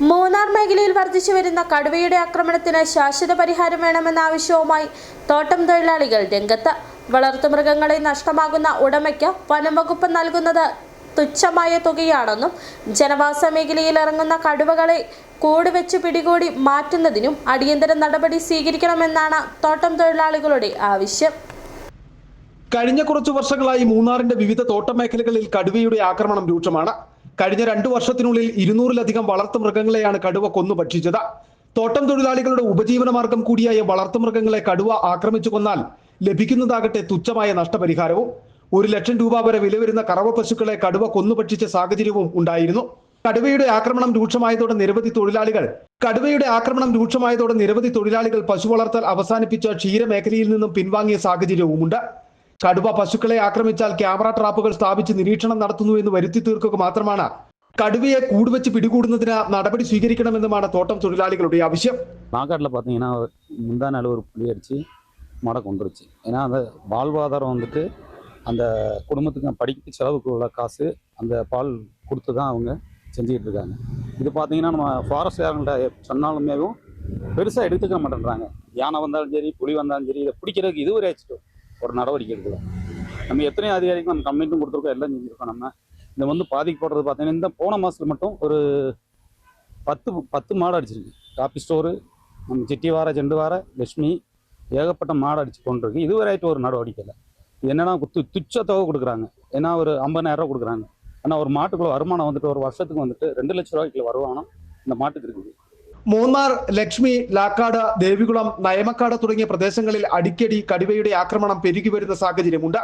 മൂന്നാർ മേഖലയിൽ വർദ്ധിച്ചു വരുന്ന കടുവയുടെ ആക്രമണത്തിന് ശാശ്വത പരിഹാരം വേണമെന്ന ആവശ്യവുമായി തോട്ടം തൊഴിലാളികൾ രംഗത്ത്. വളർത്തുമൃഗങ്ങളെ നഷ്ടമാകുന്ന ഉടമയ്ക്ക് വനംവകുപ്പ് നൽകുന്നത് തുച്ഛമായ തുകയാണെന്നും ജനവാസ മേഖലയിൽ ഇറങ്ങുന്ന കടുവകളെ കൂട് വെച്ച് പിടികൂടി മാറ്റുന്നതിനും അടിയന്തര നടപടി സ്വീകരിക്കണമെന്നാണ് തോട്ടം തൊഴിലാളികളുടെ ആവശ്യം. കഴിഞ്ഞ കുറച്ചു വർഷങ്ങളായി മൂന്നാറിന്റെ വിവിധ തോട്ടം മേഖലകളിൽ കടുവയുടെ ആക്രമണം രൂക്ഷമാണ്. കഴിഞ്ഞ രണ്ടു വർഷത്തിനുള്ളിൽ ഇരുന്നൂറിലധികം വളർത്തു മൃഗങ്ങളെയാണ് കടുവ കൊന്നു ഭക്ഷിച്ചത്. തോട്ടം തൊഴിലാളികളുടെ ഉപജീവന മാർഗം കൂടിയായ വളർത്തു മൃഗങ്ങളെ കടുവ ആക്രമിച്ചു കൊന്നാൽ ലഭിക്കുന്നതാകട്ടെ തുച്ഛമായ നഷ്ടപരിഹാരവും. ഒരു ലക്ഷം രൂപ വരെ വില വരുന്ന കറവ പശുക്കളെ കടുവ കൊന്നു ഭക്ഷിച്ച സാഹചര്യവും ഉണ്ടായിരുന്നു. കടുവയുടെ ആക്രമണം രൂക്ഷമായതോടെ നിരവധി തൊഴിലാളികൾ കടുവയുടെ ആക്രമണം രൂക്ഷമായതോടെ നിരവധി തൊഴിലാളികൾ പശു വളർത്തൽ അവസാനിപ്പിച്ച ക്ഷീരമേഖലയിൽ നിന്നും പിൻവാങ്ങിയ സാഹചര്യവുമുണ്ട്. കടുവ പശുക്കളെ ആക്രമിച്ചാൽ ക്യാമറ ട്രാപ്പുകൾ സ്ഥാപിച്ച് നിരീക്ഷണം നടത്തുന്നു എന്ന് വരുത്തി തീർക്കുക മാത്രമാണ് കടുവയെ കൂടുവെച്ച് പിടികൂടുന്നതിന് നടപടി സ്വീകരിക്കണമെന്നുമാണ് തോട്ടം തൊഴിലാളികളുടെ ആവശ്യം நாக்காட்டில் பார்த்தீங்கன்னா முந்தா நாள் ஒரு புளி அடித்து மாடை கொண்டுருச்சு ஏன்னா அந்த வாழ்வாதாரம் வந்துட்டு அந்த குடும்பத்துக்கு படிக்க செலவுக்கு உள்ள காசு அந்த பால் கொடுத்து தான் அவங்க செஞ்சுக்கிட்டு இருக்காங்க இது பார்த்தீங்கன்னா நம்ம ஃபாரஸ்ட்காரங்கள்ட்ட சொன்னாலுமேவும் பெருசாக எடுத்துக்க மாட்டேன்றாங்க யானை வந்தாலும் சரி புலி வந்தாலும் சரி இதை பிடிக்கிறதுக்கு இதுவரை ஆச்சுட்டோம் ஒரு நடவடிக்கை எடுக்கலாம். நம்ம எத்தனை அதிகாரிக்கு நம்ம கம்ப்ளைண்ட்டும் கொடுத்துருக்கோம் எல்லாம் செஞ்சுருக்கோம் நம்ம. இந்த வந்து பாதிக்கப்படுறது பார்த்தீங்கன்னா இந்த போன மாதத்தில் மட்டும் ஒரு பத்து பத்து மாடு அடிச்சிருக்கு. காப்பி ஸ்டோரு நம்ம சிட்டி வார ஜெண்டு வார லட்சுமி ஏகப்பட்ட மாடு அடிச்சு கொண்டிருக்கு. இதுவரை ஆகிட்டு ஒரு நடவடிக்கை இல்லை. என்னென்னா து துச்ச தொகை கொடுக்குறாங்க. ஏன்னா ஒரு ஐம்பதாயிரரூவா கொடுக்குறாங்க. ஆனால் ஒரு மாட்டுக்குள்ள வருமானம் வந்துட்டு ஒரு வருஷத்துக்கு வந்துட்டு ரெண்டு லட்ச ரூபாய்க்குள்ள வருமானம் இந்த மாட்டுக்கு இருக்குது. മൂന്നാർ ലക്ഷ്മി ലാക്കാട് ദേവികുളം നയമക്കാട് തുടങ്ങിയ പ്രദേശങ്ങളിൽ അടിക്കടി കടുവയുടെ ആക്രമണം പെരുകി വരുന്ന സാഹചര്യമുണ്ട്.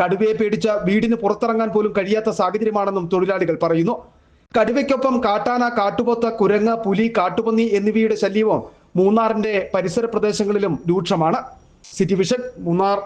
കടുവയെ പേടിച്ച് വീടിന് പുറത്തിറങ്ങാൻ പോലും കഴിയാത്ത സാഹചര്യമാണെന്നും തൊഴിലാളികൾ പറയുന്നു. കടുവയ്ക്കൊപ്പം കാട്ടാന കാട്ടുപോത്ത കുരങ്ങ് പുലി കാട്ടുപന്നി എന്നിവയുടെ ശല്യവും മൂന്നാറിന്റെ പരിസര പ്രദേശങ്ങളിലും രൂക്ഷമാണ്. City vision Munnar.